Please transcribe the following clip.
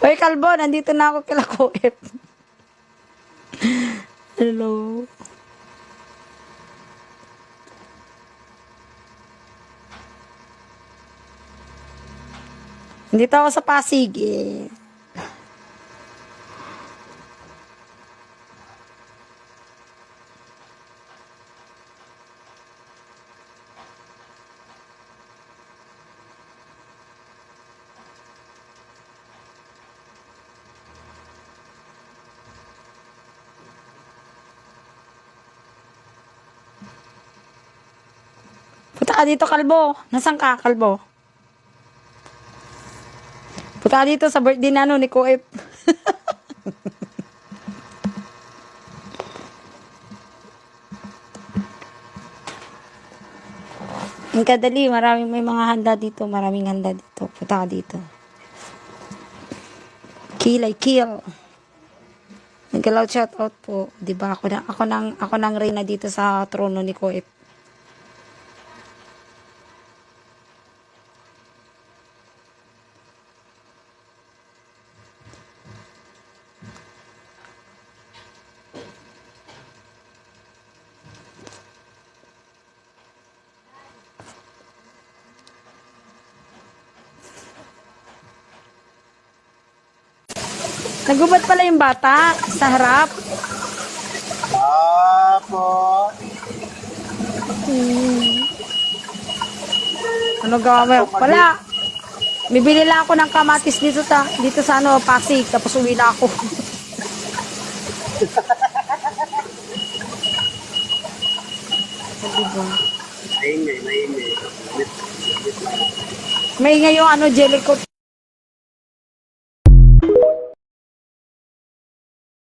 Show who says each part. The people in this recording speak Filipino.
Speaker 1: Hoy, Kalbo, nandito na ako kila Kuip. Hello. Nandito ako sa Pasig eh. Ka dito, Kalbo. Nasaan ka, Kalbo? Punta ka dito sa birthday na ano, ni Kuip. Ang kadali, maraming may mga handa dito. Maraming handa dito. Punta ka dito. Kill ay kill. Nagalaw shout out po. 'Di ba ako na ako nang ako nang reyna dito sa trono ni Kuip. Nagubad pala yung bata sa harap.
Speaker 2: Apo.
Speaker 1: Ano gawa mo? Wala. Bibili lang ako ng kamatis dito sa dito sa ano, Pasig, tapos uwi na ako. diba?
Speaker 2: Maingay, maingay.
Speaker 1: May ngayon ano, jelly coat